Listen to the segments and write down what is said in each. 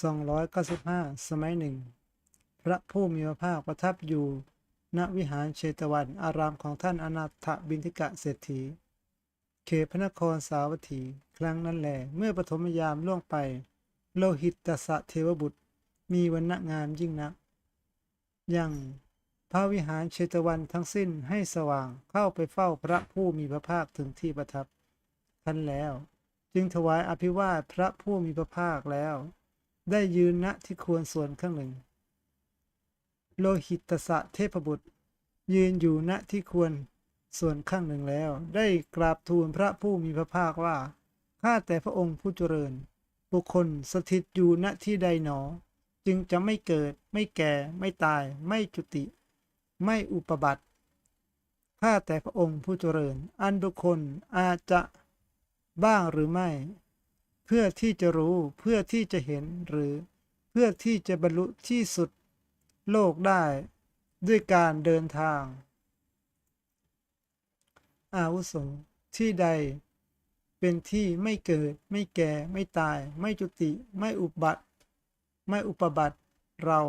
295 สมัยหนึ่ง พระผู้มีพระภาคประทับอยู่ ณวิหารเชตวันอารามของท่านอนาถบินทิกะเศรษฐี เขตพระนครสาวัตถี ครั้งนั้นแหลเมื่อปฐมยามล่วงไป โลหิตตสะเทวบุตร มีวันณะงามยิ่งนัก ยังพระวิหารเชตวันทั้งสิ้นให้สว่างเข้าไปเฝ้าพระผู้มีพระภาคถึงที่ประทับทันแล้ว จึงถวายอภิวาทพระผู้มีพระภาคแล้ว ได้ยืนณที่ควรส่วนข้างหนึ่ง โลหิตสะเทพบุตร ยืนอยู่ณที่ควรส่วนข้างหนึ่งแล้ว ได้กราบทูลพระผู้มีพระภาคว่า ข้าแต่พระองค์ผู้เจริญ บุคคลสถิตอยู่ณที่ใดหนอ จึงจะไม่เกิด ไม่แก่ ไม่ตาย ไม่จุติ ไม่อุปบัติ ข้าแต่พระองค์ผู้เจริญ อันบุคคลอาจจะบ้างหรือไม่ พื่อที่จะรู้เพื่อที่จะเห็นหรือเพื่อที่จะบรรลุที่สุดโลกได้ด้วยการเดินทาง อาวุโสที่ใด เป็นที่ไม่เกิด ไม่แก่ ไม่ตาย ไม่จุติ ไม่อุบัติ ไม่อุปบัติ เรา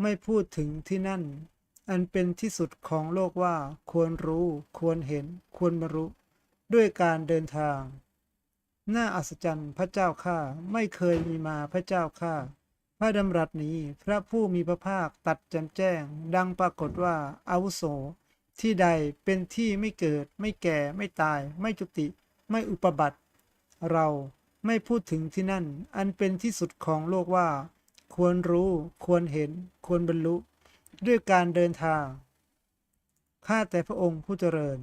ไม่พูดถึงที่นั่น อันเป็นที่สุดของโลกว่าควรรู้ ควรเห็น ควรบรรลุด้วยการเดินทาง น่าอัศจรรย์พระเจ้าข้าไม่เคยมีมาพระเจ้าข้าพระดำรัสนี้พระผู้มีพระภาคตัดแจมแจ้ง ดังปรากฏว่าอาวุโส ที่ใดเป็นที่ไม่เกิด ไม่แก่ไม่ตาย ไม่จุติ ไม่อุปบัติ เราไม่พูดถึงที่นั่น อันเป็นที่สุดของโลกว่า ควรรู้ควรเห็น ควรบรรลุ ด้วยการเดินทางข้าแต่พระองค์ผู้เจริญ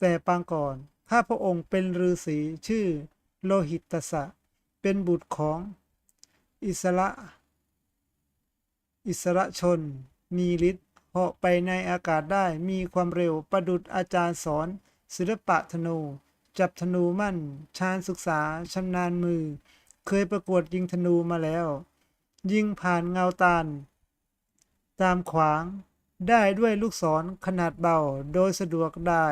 แต่ปางก่อนข้าพระองค์เป็นฤาษีชื่อ โลหิตสะ เป็นบุตรของ อิสระ อิสระชน มีฤทธิ์เหาะไปในอากาศได้มีความเร็วประดุดอาจารย์สอน ศิลปะธนู จับธนูมั่น ชาญศึกษาชำนาญมือ เคยประกวดยิงธนูมาแล้ว ยิงผ่านเงาตาล ตามขวางได้ด้วยลูกศรขนาดเบาโดยสะดวกได้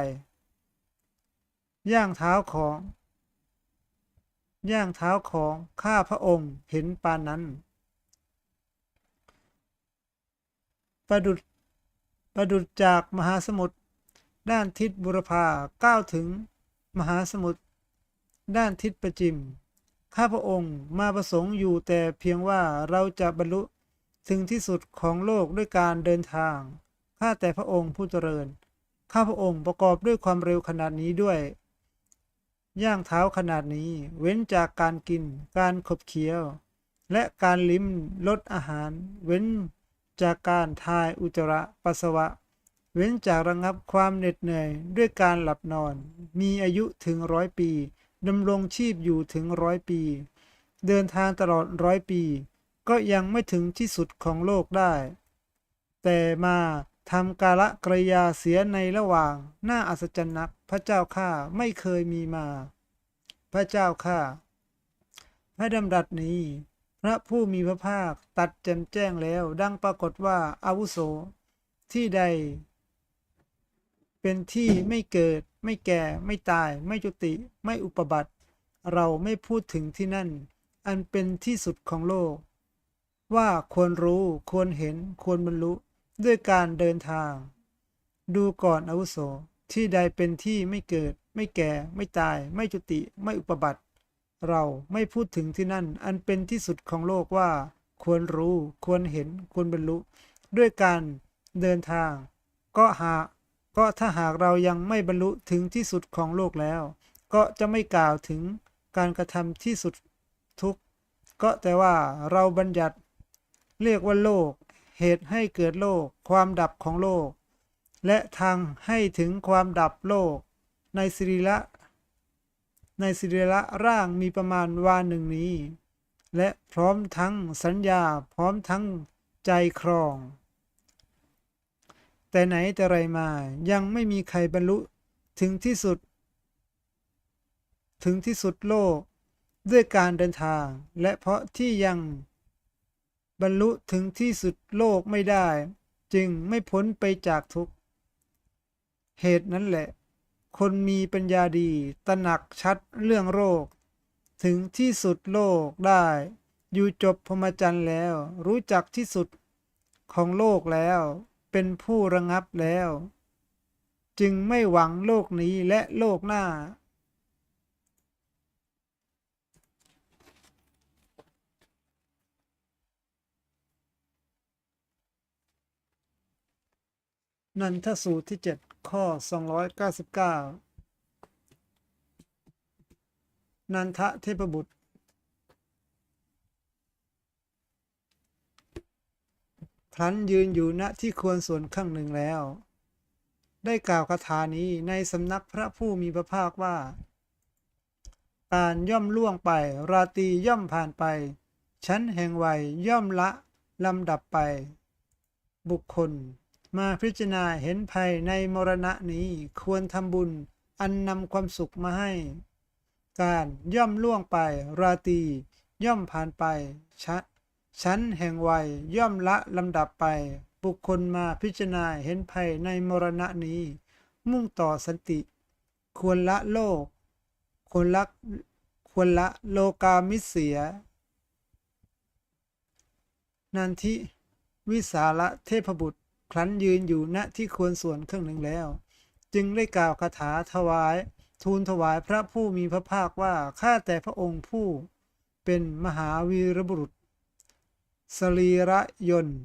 ย่างเท้าของ ย่างเท้าของข้าพระองค์เห็นปานนั้น ประดุดประดุดจากมหาสมุทรด้านทิศบุรพาก้าวถึงมหาสมุทรด้านทิศประจิม ข้าพระองค์มาประสงค์อยู่แต่เพียงว่าเราจะบรรลุถึงที่สุดของโลกด้วยการเดินทาง ข้าแต่พระองค์ผู้เจริญ ข้าพระองค์ประกอบด้วยความเร็วขนาดนี้ด้วย ย่างเท้าขนาดนี้ เว้นจากการกิน การขบเคี้ยว และการลิ้มลดอาหาร เว้นจากการทายอุจจาระปัสสาวะ เว้นจากระงับความเหน็ดเหนื่อยด้วยการหลับนอน มีอายุถึงร้อยปีดำรงชีพอยู่ถึงร้อยปี เดินทางตลอดร้อยปี ก็ยังไม่ถึงที่สุดของโลกได้ แต่มาทำกาละกริยาเสียในระหว่างน่าอัศจรรย์นัก ระเจ้าข้าไม่เคยมีมา พระเจ้าข้าพระดำรัสนี้ พระผู้มีพระภาคตัดแจมแจ้งแล้ว ดังปรากฏว่าอาวุโสที่ใด เป็นที่ไม่เกิด ไม่แก่ ไม่ตาย ไม่จุติ ไม่อุปบัติ เราไม่พูดถึงที่นั่น อันเป็นที่สุดของโลก ว่าควรรู้ควรเห็นควรบรรลุด้วยการเดินทาง ดูก่อนอาวุโส ที่ใดเป็นที่ไม่เกิด ไม่แก่ ไม่ตาย ไม่จุติ ไม่อุปบัติ เราไม่พูดถึงที่นั่น อันเป็นที่สุดของโลกว่า ควรรู้ ควรเห็น ควรบรรลุ ด้วยการเดินทาง ก็หากก็ถ้าหากเรายังไม่บรรลุถึงที่สุดของโลกแล้ว ก็จะไม่กล่าวถึงการกระทำที่สุดทุกก็แต่ว่าเราบัญญัติ เรียกว่าโลก เหตุให้เกิดโลก ความดับของโลก และทางให้ถึงความดับโลก ในสิริละในสิริละร่างมีประมาณวาหนึ่งนี้ และพร้อมทั้งสัญญาพร้อมทั้งใจครอง แต่ไหนแต่ไรมายังไม่มีใครบรรลุถึงที่สุด ถึงที่สุดโลกด้วยการเดินทาง และเพราะที่ยังบรรลุถึงที่สุดโลกไม่ได้ จึงไม่พ้นไปจากทุกข์ เหตุนั้นแหละ คนมีปัญญาดีตระหนักชัดเรื่องโรค ถึงที่สุดโลกได้ อยู่จบพรหมจรรย์แล้ว รู้จักที่สุดของโลกแล้ว เป็นผู้ระงับแล้ว จึงไม่หวังโลกนี้และโลกหน้า นันทสูตรที่7 ข้อ 299 นันทะเทพบุตร ครั้นยืนอยู่ณที่ควรส่วนข้างหนึ่งแล้ว ได้กล่าวคาถานี้ในสำนักพระผู้มีพระภาคว่า การย่อมล่วงไป ราตรีย่อมผ่านไป ชั้นแห่งวัยย่อมละลำดับไป บุคคล มาพิจารณาเห็นภัยในมรณะนี้ควรทำบุญอันนำความสุขมาให้ การย่อมล่วงไป ราตรีย่อมผ่านไปชะชั้นแห่งวัยย่อมละลำดับไป บุคคลมาพิจารณาเห็นภัยในมรณะนี้ มุ่งต่อสันติ ควรละโลก ควรละควรละโลกามิเสีย นันทิวิสาละเทพบุตร ครั้นยืนอยู่ณที่ควรส่วนเครื่องหนึ่งแล้ว จึงได้กล่าวคาถาถวาย ทูลถวายพระผู้มีพระภาคว่าข้าแต่พระองค์ผู้เป็นมหาวีรบุรุษ สรีระยนต์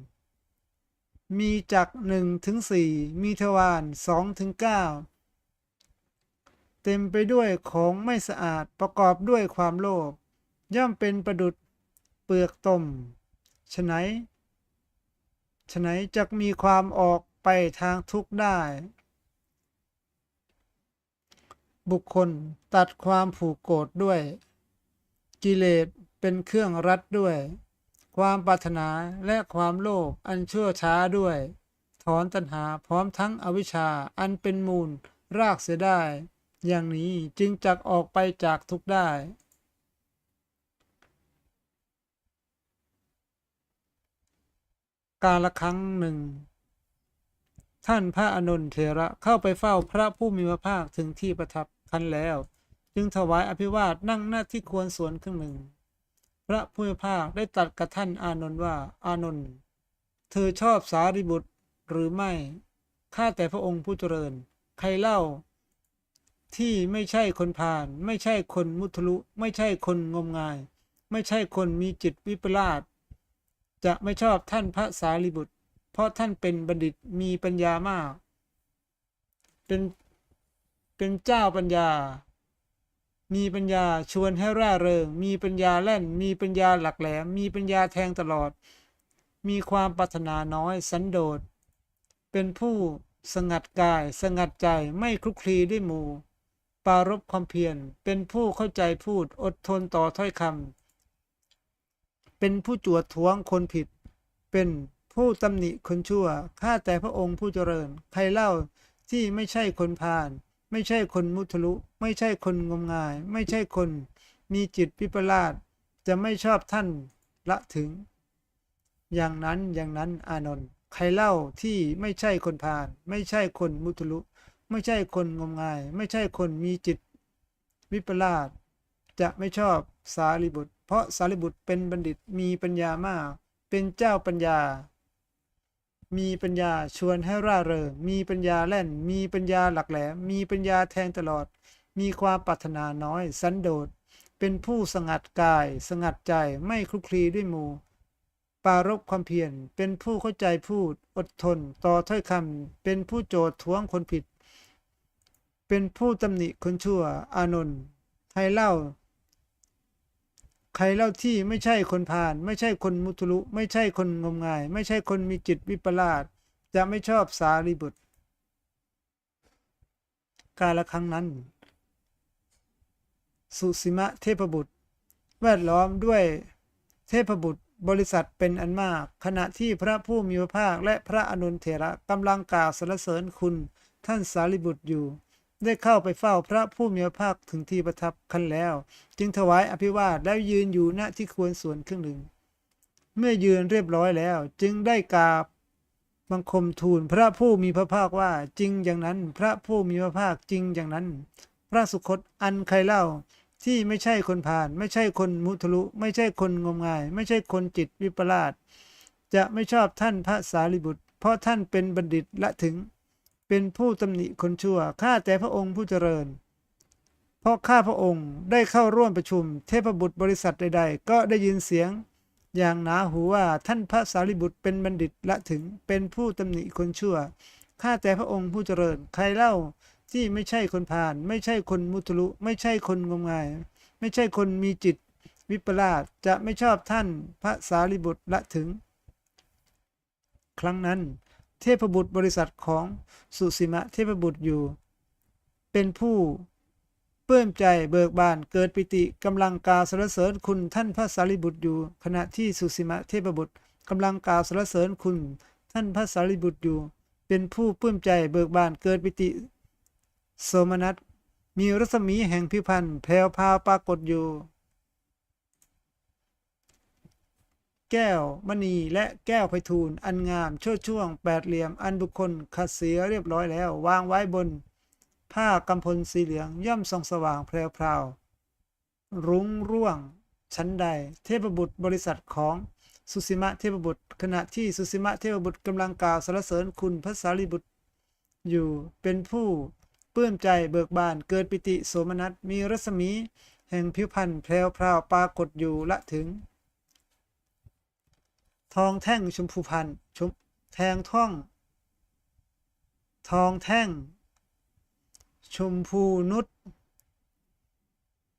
มีจักรหนึ่งถึงสี่มีทวารสองถึงเก้าเต็มไปด้วยของไม่สะอาดประกอบด้วยความโลภย่อมเป็นประดุดเปลือกตมฉะไหน ฉะไหนจะมีความออกไปทางทุกข์ได้ บุคคลตัดความผูกโกรธด้วย กิเลสเป็นเครื่องรัดด้วย ความปรารถนาและความโลภอันชั่วช้าด้วย ถอนตัณหาพร้อมทั้งอวิชชาอันเป็นมูลรากเสียได้ อย่างนี้จึงจักออกไปจากทุกข์ได้ กาละครั้งหนึ่ง ท่านพระอานนเถระเข้าไปเฝ้าพระผู้มีพระภาคถึงที่ประทับคันแล้ว จึงถวายอภิวาทนั่งหน้าที่ควรสวนครึ่งหนึ่ง พระผู้มีพระภาคได้ตรัสกับท่านอานนท์ว่าอานนท์เธอชอบสารีบุตรหรือไม่ข้าแต่พระองค์ผู้เจริญ ใครเล่า ที่ไม่ใช่คนพาลไม่ใช่คนมุทลุ ไม่ใช่คนงมงาย ไม่ใช่คนมีจิตวิปลาส จะไม่ชอบท่านพระสารีบุตร เพราะท่านเป็นบัณฑิตมีปัญญามาก เป็นเป็นเจ้าปัญญา มีปัญญาชวนให้ร่าเริง มีปัญญาแล่น มีปัญญาหลักแหลม มีปัญญาแทงตลอด มีความปรารถนาน้อยสันโดษ เป็นผู้สงัดกาย สงัดใจไม่คลุกคลีด้วยหมู่ปรารบความเพียร เป็นผู้เข้าใจพูดอดทนต่อถ้อยคำ เป็นผู้จวดทวงคนผิด เป็นผู้ตำหนิคนชั่ว ข้าแต่พระองค์ผู้เจริญ ใครเล่าที่ไม่ใช่คนพาลไม่ใช่คนมุทะลุ ไม่ใช่คนงมงาย ไม่ใช่คนมีจิตวิปลาสจะไม่ชอบท่านละถึง อย่างนั้นอย่างนั้นอานนท์ใครเล่าที่ไม่ใช่คนพาลไม่ใช่คนมุทะลุ ไม่ใช่คนงมงาย ไม่ใช่คนมีจิตวิปลาสจะไม่ชอบสารีบุตร เพราะสารีบุตรเป็นบัณฑิตมีปัญญามาก เป็นเจ้าปัญญา มีปัญญาชวนให้ร่าเริง มีปัญญาแล่น มีปัญญาหลักแหลม มีปัญญาแทงตลอด มีความปรารถนาน้อย สันโดษ เป็นผู้สงัดกาย สงัดใจ ไม่คลุกคลีด้วยหมู่ปรารบความเพียร เป็นผู้เข้าใจพูด อดทน ต่อถ้อยคำ เป็นผู้โจทย์ท้วงคนผิด เป็นผู้ตำหนิคนชั่ว อานนท์ใครเล่า ใครเล่าที่ไม่ใช่คนพาลไม่ใช่คนมุทลุ ไม่ใช่คนงมงาย ไม่ใช่คนมีจิตวิปลาสจะไม่ชอบสารีบุตร กาละครั้งนั้น สุสิมะเทพบุตร แวดล้อมด้วยเทพบุตรบริษัทเป็นอันมาก ขณะที่พระผู้มีพระภาคและพระอนุนเถระกำลังกล่าวสรรเสริญคุณท่านสารีบุตรอยู่ ได้เข้าไปเฝ้าพระผู้มีพระภาคถึงที่ประทับคันแล้ว จึงถวายอภิวาทแล้วยืนอยู่ณที่ควรส่วนครึ่งหนึ่ง เมื่อยืนเรียบร้อยแล้ว จึงได้กราบบังคมทูลพระผู้มีพระภาคว่าจริงอย่างนั้น พระผู้มีพระภาคจริงอย่างนั้น พระสุคตอันใครเล่าที่ไม่ใช่คนพาลไม่ใช่คนมุทะลุ ไม่ใช่คนงมงาย ไม่ใช่คนจิตวิปลาสจะไม่ชอบท่านพระสารีบุตร เพราะท่านเป็นบัณฑิตและถึง เป็นผู้ตำหนิคนชั่ว ข้าแต่พระองค์ผู้เจริญ เพราะข้าพระองค์ได้เข้าร่วมประชุม เทพบุตรบริษัทใด ๆ ก็ได้ยินเสียง อย่างหนาหูว่าท่านพระสารีบุตรเป็นบัณฑิตละถึงเป็นผู้ตำหนิคนชั่ว ข้าแต่พระองค์ผู้เจริญ ใครเล่าที่ไม่ใช่คนพาลไม่ใช่คนมุทลุ ไม่ใช่คนงมงาย ไม่ใช่คนมีจิตวิปลาสจะไม่ชอบท่านพระสารีบุตรละถึง ครั้งนั้น เทพบุตรบริษัทของสุสีมะเทพบุตรอยู่ เป็นผู้เปื้มใจเบิกบานเกิดปิติกำลังกาสรรเสริญคุณท่านพระสารีบุตรอยู่ ขณะที่สุสีมะเทพบุตรกำลังกาสรรเสริญคุณ ท่านพระสารีบุตรอยู่ เป็นผู้เปื้มใจเบิกบานเกิดปิติ โสมนัสมีรัศมีแห่งพิพันธ์แผ่วพาวปรากฏอยู่ แก้วมณีและแก้วไพฑูรย์อันงามโชดช่วงแปดเหลี่ยมอันบุคคลขัดเสียเรียบร้อยแล้ว วางไว้บน ผ้ากำพลสีเหลืองย่อมส่องสว่างแพรวๆรุ้งร่วง ชั้นใด เทพบุตรบริษัทของสุสิมะเทพบุตร ขณะที่สุสิมะเทพบุตรกำลังกล่าวสรรเสริญคุณพระสารีบุตร อยู่เป็นผู้ปื้มใจเบิกบานเกิดปิติโสมนัสมีรัศมี แห่งผิวพรรณแพรวพราวปรากฏอยู่ละถึง ทองแท่งชมพูพันชมแทงท่อง ทองแท่ง ชมพูนุช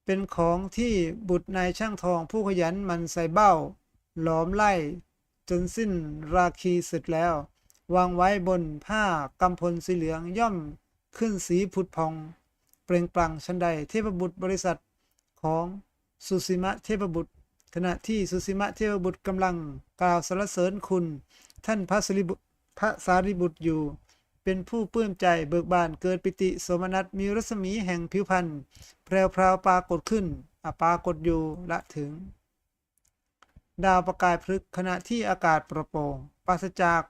เป็นของที่บุตรนายช่างทองผู้ขยันมันใส่เบ้า หลอมไล่ จนสิ้นราคีสร็จแล้ว วางไว้บนผ้ากำพลสีเหลืองย่อมขึ้นสีผุดพอง เปล่งปลั่งชันใดเทพบุตรบริษัทของสุสีมะเทพบุตร ขณะที่สุสีมะเทพบุตรกำลังกล่าวสรรเสริญคุณ ท่านพระสรีบุตรพระสารีบุตรอยู่ เป็นผู้ปลื้มใจเบิกบานเกิดปิติสมนัสมีรัศมีแห่งผิวพรรณแพรวพราวปรากฏขึ้นอาปรากฏอยู่ละถึง ดาวประกายพฤกขณะที่อากาศโปร่งโปร่งปราศจาก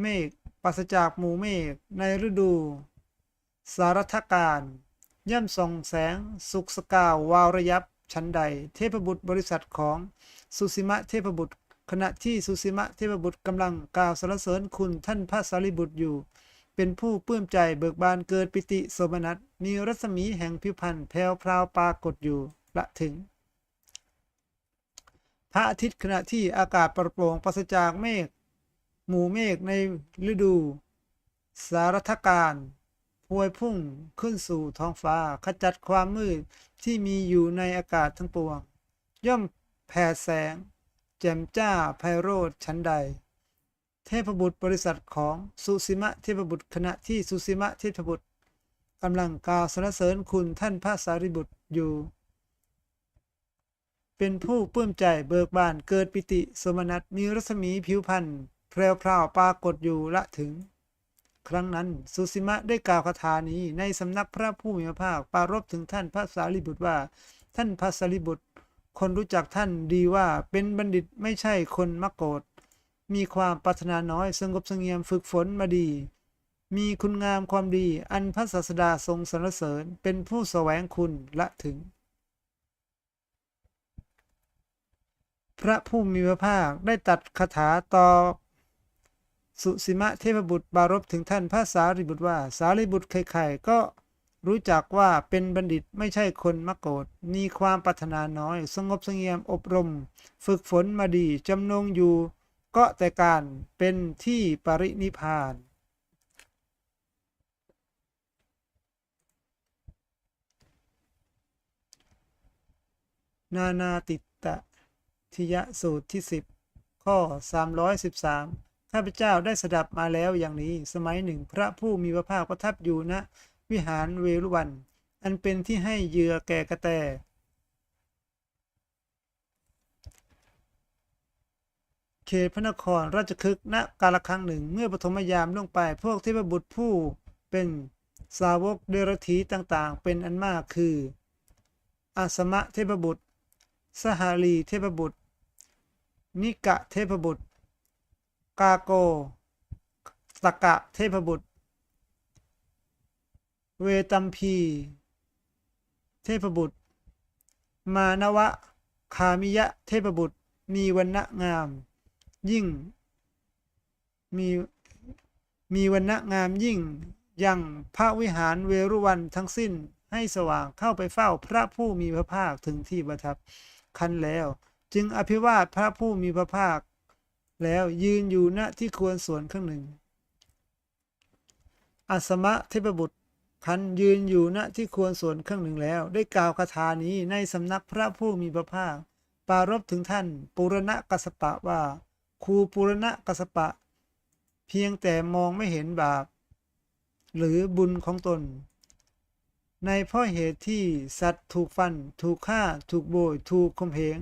เมฆปราศจากหมู่เมฆในฤดู สารทการ ย่ำส่องแสงสุกสกาววาวระยับ ชั้นใด เทพบุตรบริษัทของสุสิมะเทพบุตร ขณะที่สุสิมะเทพบุตรกำลังกล่าวสรรเสริญคุณท่านพระสารีบุตรอยู่ เป็นผู้ปลื้มใจเบิกบานเกิดปิติโสมนัสมีรัศมีแห่งผิวพรรณแผ่วพราวปรากฏอยู่ละถึง พระอาทิตย์ขณะที่อากาศปรโปร่งปราศจากเมฆหมู่เมฆในฤดู สารทการ วยพุ่งขึ้นสู่ท้องฟ้าขจัดความมืดที่มีอยู่ในอากาศทั้งปวง ย่อมแผ่แสง แจ่มจ้าไพโรธชั้นใด เทพบุตรบริษัทของสุสิมะเทพบุตรขณะที่สุสิมะเทพบุตรกำลังกล่าวสรรเสริญคุณท่านพระสารีบุตรอยู่ เป็นผู้ปลื้มใจเบิกบานเกิดปิติสมนัตมีรัศมีผิวพรรณแพรวพราวปรากฏอยู่ละถึง ครั้งนั้นสุสิมะได้กล่าวคาถานี้ในสำนักพระผู้มีพระภาคปรารบถึงท่านพระสารีบุตรว่า ท่านพระสารีบุตร คนรู้จักท่านดีว่าเป็นบัณฑิตไม่ใช่คนมักโกรธมีความปรารถนาน้อยสงบสงี่ยมฝึกฝนมาดี มีคุณงามความดีอันพระศาสดาทรงสรรเสริญเป็นผู้แสวงคุณละถึง พระผู้มีพระภาคได้ตัดคาถาต่อ สุสิมะเทพบุตรบารบถึงท่านพระสารีบุตรว่า สารีบุตรใครๆก็รู้จักว่าเป็นบัณฑิตไม่ใช่คนมักโกรธมีความปรารถนาน้อย สงบสงี่ยมอบรม ฝึกฝนมาดีจำนงอยู่ ก็แต่การเป็นที่ปรินิพานนานาติตะทิยสูตรที่สิบข้อ 313 ข้าพเจ้าได้สดับมาแล้วอย่างนี้ สมัยหนึ่งพระผู้มีพระภาคประทับอยู่ณวิหารเวรุวัน อันเป็นที่ให้เหยื่อแก่กระแตเขตพระนครราชคฤห์ณกาลครั้งหนึ่ง เมื่อปฐมยามล่วงไป พวกเทพบุตรผู้เป็นสาวกเดรธีต่างๆ เป็นอันมากคืออาสมะเทพบุตร สหาลีเทพบุตร นิกะเทพบุตร กาโกสกะเทพบุตร เวตัมพี เทพบุตร มานวะ คามิยะ เทพบุตร มีวันณะงาม ยิ่ง มี มีวันณะงามยิ่ง ยังพระวิหารเวรุวันทั้งสิ้นให้สว่างเข้าไปเฝ้าพระผู้มีพระภาคถึงที่ประทับ คันแล้ว จึงอภิวาทพระผู้มีพระภาค แล้วยืนอยู่ณที่ควรส่วนข้างหนึ่ง อัสมะเทพบุตรคันยืนอยู่ณที่ควรส่วนข้างหนึ่งแล้ว ได้กล่าวคาถานี้ในสำนักพระผู้มีพระภาคปรารบถึงท่านปุรณะกัสปะว่าครูปุรณะกัสปะ เพียงแต่มองไม่เห็นบาป หรือบุญของตน ในเพราะเหตุที่สัตว์ถูกฟัน ถูกฆ่า ถูกโบย ถูกข่มเหง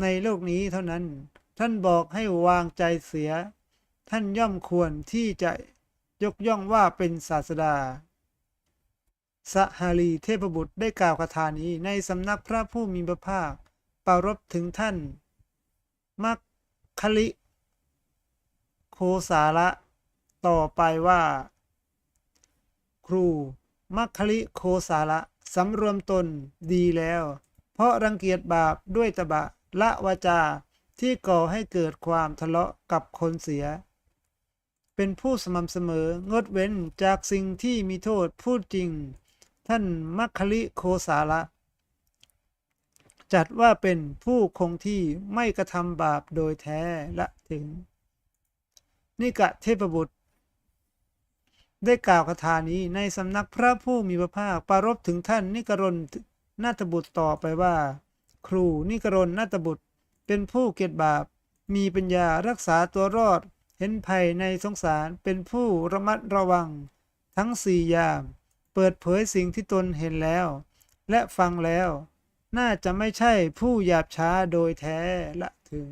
ในโลกนี้เท่านั้น ท่านบอกให้วางใจเสีย ท่านย่อมควรที่จะยกย่องว่าเป็นศาสดาสหารีเทพบุตรได้กล่าวคาถานี้ในสำนักพระผู้มีพระภาคปารบถึงท่านมัคคลิ โคสาระ ต่อไปว่า ครูมัคคลิโคสาระสำรวมตนดีแล้ว เพราะรังเกียจบาปด้วยตบะละวาจา ที่ก่อให้เกิดความทะเลาะกับคนเสีย เป็นผู้สม่ำเสมองดเว้นจากสิ่งที่มีโทษพูดจริง ท่านมัคคลิโคสาระจัดว่าเป็นผู้คงที่ไม่กระทำบาปโดยแท้ละถึง นิกะเทพบุตร ได้กล่าวคาถานี้ในสำนักพระผู้มีพระภาคปรารบถึงท่านนิกรณนาถบุตรต่อไปว่า ครูนิกรณนาถบุตร เป็นผู้เกียรติบาป มีปัญญารักษาตัวรอด เห็นภัยในสงสารเป็นผู้ระมัดระวัง ทั้งสี่ยาม เปิดเผยสิ่งที่ตนเห็นแล้ว และฟังแล้ว น่าจะไม่ใช่ผู้หยาบช้าโดยแท้ละถึง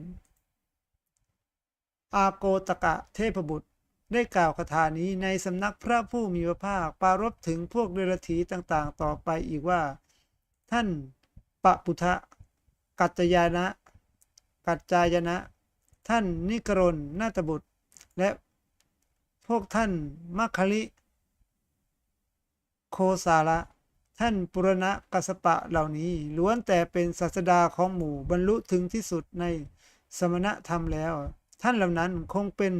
อาโกตกะเทพบุตรได้กล่าวคาถานี้ในสำนักพระผู้มีพระภาคปรารบถึงพวกเดรัจฉีต่างๆ ต่อไปอีกว่า ท่านปะปุทะ กัจจยานะ กัจจายนะ ท่านนิกรณนาตบุตร และพวกท่านมัคคลิ โคสาระท่านปุรณะกัสปะเหล่านี้ล้วนแต่เป็นศาสดาของหมู่บรรลุถึงที่สุดในสมณธรรมแล้ว ท่านเหล่านั้นคงเป็น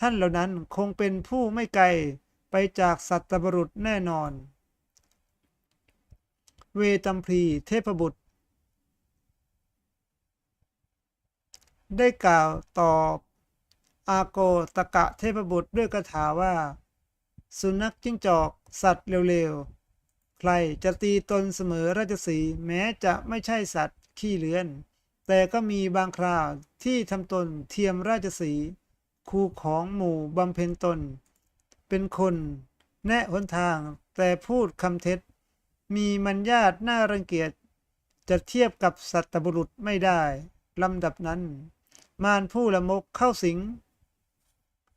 ท่านเหล่านั้นคงเป็นผู้ไม่ไกลไปจากสัตบุรุษแน่นอน เวตัมพีเทพบุตร ได้กล่าวตอบอาโกตกะเทพบุตรด้วยคาถาว่า สุนัขจิ้งจอกสัตว์เร็วๆ ใครจะตีตนเสมอราชสีแม้จะไม่ใช่สัตว์ขี้เลือน แต่ก็มีบางคราวที่ทำตนเทียมราชสีคู่ของหมู่บำเพ็ญตน เป็นคนแนะหนทางแต่พูดคำเท็จ มีมัญญาตน่ารังเกียจจะเทียบกับสัตบุรุษไม่ได้ลำดับนั้น มารผู้ละมกเข้าสิง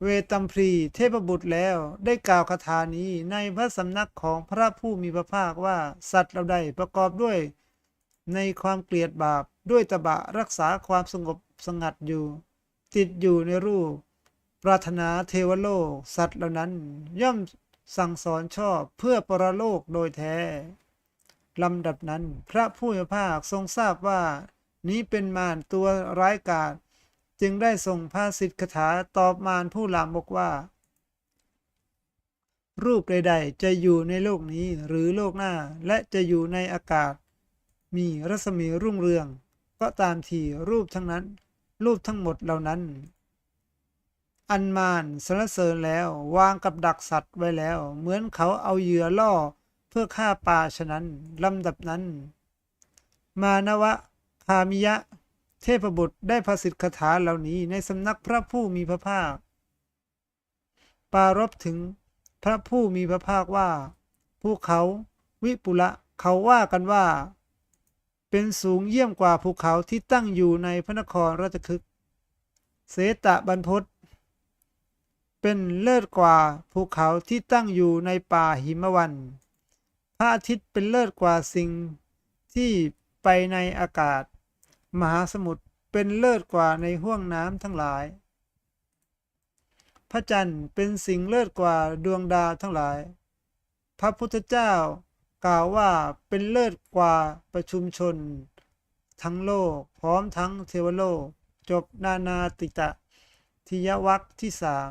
เวตัมพรีเทพบุตรแล้วได้กล่าวคาถานี้ในพระสำนักของพระผู้มีพระภาคว่าสัตว์เราใดประกอบด้วย ในความเกลียดบาปด้วยตบะรักษาความสงบสงัดอยู่ ติดอยู่ในรูป ปรารถนาเทวโลก สัตว์เหล่านั้นย่อมสั่งสอนชอบเพื่อปรโลกโดยแท้ลำดับนั้น พระผู้มีพระภาคทรงทราบว่า นี้เป็นมารตัวร้ายกาจ จึงได้ส่งพาสิทธิคาถาตอบมารผู้ลามกว่า รูปใดๆ จะอยู่ในโลกนี้หรือโลกหน้าและจะอยู่ในอากาศ มีรัศมีรุ่งเรือง ก็ตามทีรูปทั้งนั้น รูปทั้งหมดเหล่านั้น อันมารสรรเสริญแล้ววางกับดักสัตว์ไว้แล้ว เหมือนเขาเอาเหยื่อล่อเพื่อฆ่าปลาฉะนั้นลำดับนั้น มานวะพามิยะ เทพบุตรได้ภาษิตคาถาเหล่านี้ในสำนักพระผู้มีพระภาค ปารบถึงพระผู้มีพระภาคว่า ภูเขาวิปุระเขาว่ากันว่า เป็นสูงเยี่ยมกว่าภูเขาที่ตั้งอยู่ในพระนครราชคฤห์เสตะบรรพตเป็นเลิศกว่าภูเขาที่ตั้งอยู่ในป่าหิมวัน พระอาทิตย์เป็นเลิศกว่าสิ่งที่ไปในอากาศ มหาสมุทรเป็นเลิศกว่าในห้วงน้ำทั้งหลาย พระจันทร์เป็นสิ่งเลิศกว่าดวงดาวทั้งหลาย พระพุทธเจ้ากล่าวว่าเป็นเลิศกว่าประชุมชน ทั้งโลกพร้อมทั้งเทวโลก จบนานาติตะทิยวัคที่สาม